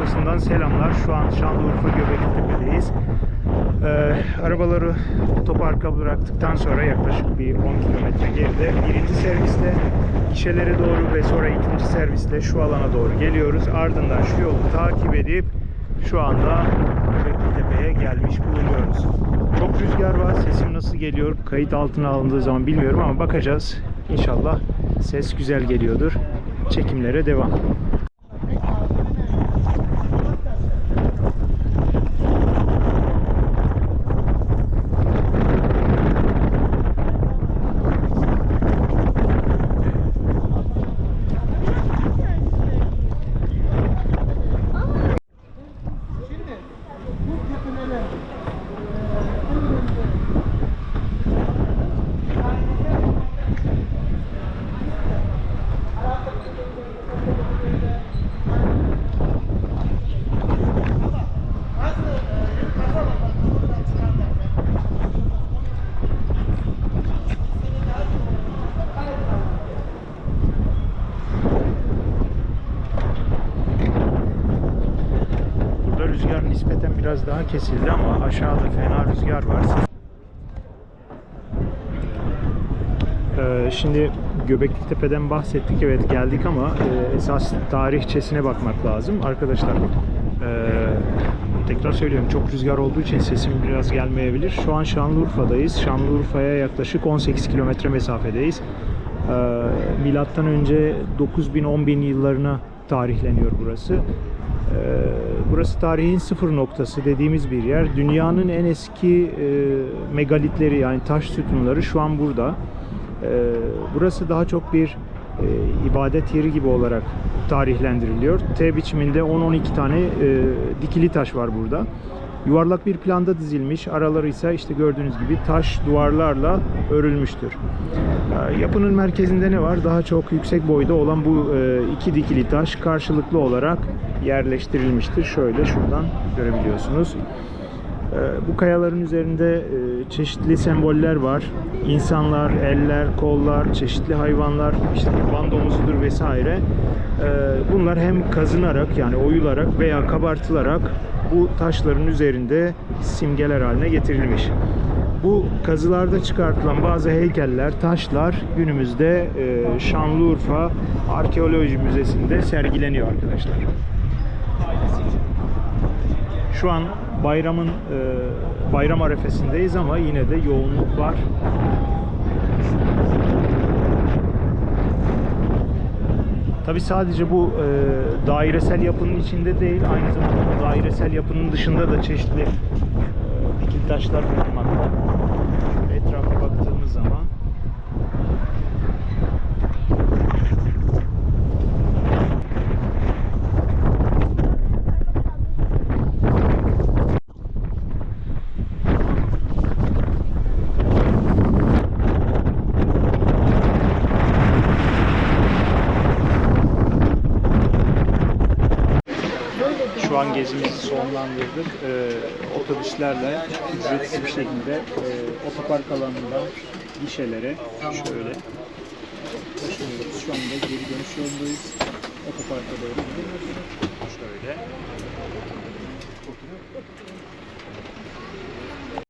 noktasından selamlar. Şu an Şanlıurfa Göbeklitepe'deyiz. Ee, arabaları otoparka bıraktıktan sonra yaklaşık bir 10 kilometre geride birinci servisle gişelere doğru ve sonra ikinci servisle şu alana doğru geliyoruz. Ardından şu yolu takip edip şu anda Göbeklitepe'ye gelmiş bulunuyoruz. Çok rüzgar var. Sesim nasıl geliyor? Kayıt altına alındığı zaman bilmiyorum ama bakacağız. İnşallah ses güzel geliyordur. Çekimlere devam. Şimdi bu tepeler Burada rüzgar nispeten biraz daha kesildi ama aşağıda fena rüzgar var. Ee, şimdi Göbekli Tepe'den bahsettik evet geldik ama e, esas tarihçesine bakmak lazım. Arkadaşlar e, tekrar söylüyorum çok rüzgar olduğu için sesim biraz gelmeyebilir. Şu an Şanlıurfa'dayız. Şanlıurfa'ya yaklaşık 18 kilometre mesafedeyiz. Ee, milattan önce 9000-10000 yıllarına tarihleniyor burası. Ee, Burası tarihin sıfır noktası dediğimiz bir yer. Dünyanın en eski e, megalitleri yani taş sütunları şu an burada. Ee, Burası daha çok bir e, ibadet yeri gibi olarak tarihlendiriliyor. T biçiminde 10-12 tane e, dikili taş var burada. Yuvarlak bir planda dizilmiş. Araları ise işte gördüğünüz gibi taş duvarlarla örülmüştür. Ee, Yapının merkezinde ne var? Daha çok yüksek boyda olan bu iki dikili taş karşılıklı olarak yerleştirilmiştir. Şöyle şuradan görebiliyorsunuz. Ee, Bu kayaların üzerinde e, çeşitli semboller var. İnsanlar, eller, kollar, çeşitli hayvanlar, işte yaban domuzudur vesaire. Ee, Bunlar hem kazınarak yani oyularak veya kabartılarak bu taşların üzerinde simgeler haline getirilmiş. Bu kazılarda çıkartılan bazı heykeller, taşlar günümüzde e, Şanlıurfa Arkeoloji Müzesi'nde sergileniyor arkadaşlar. Şu an bayramın e, bayram arefesindeyiz ama yine de yoğunluk var. Tabi sadece bu e, dairesel yapının içinde değil, aynı zamanda dairesel yapının dışında da çeşitli e, dikil taşlar Şu an gezimizi sonlandırdık. Ee, otobüslerle ücretsiz bir şekilde e, otopark alanından gişelere şöyle taşınıyoruz. Şu anda geri dönüş yolundayız. Otoparka doğru gidiyoruz. Şöyle.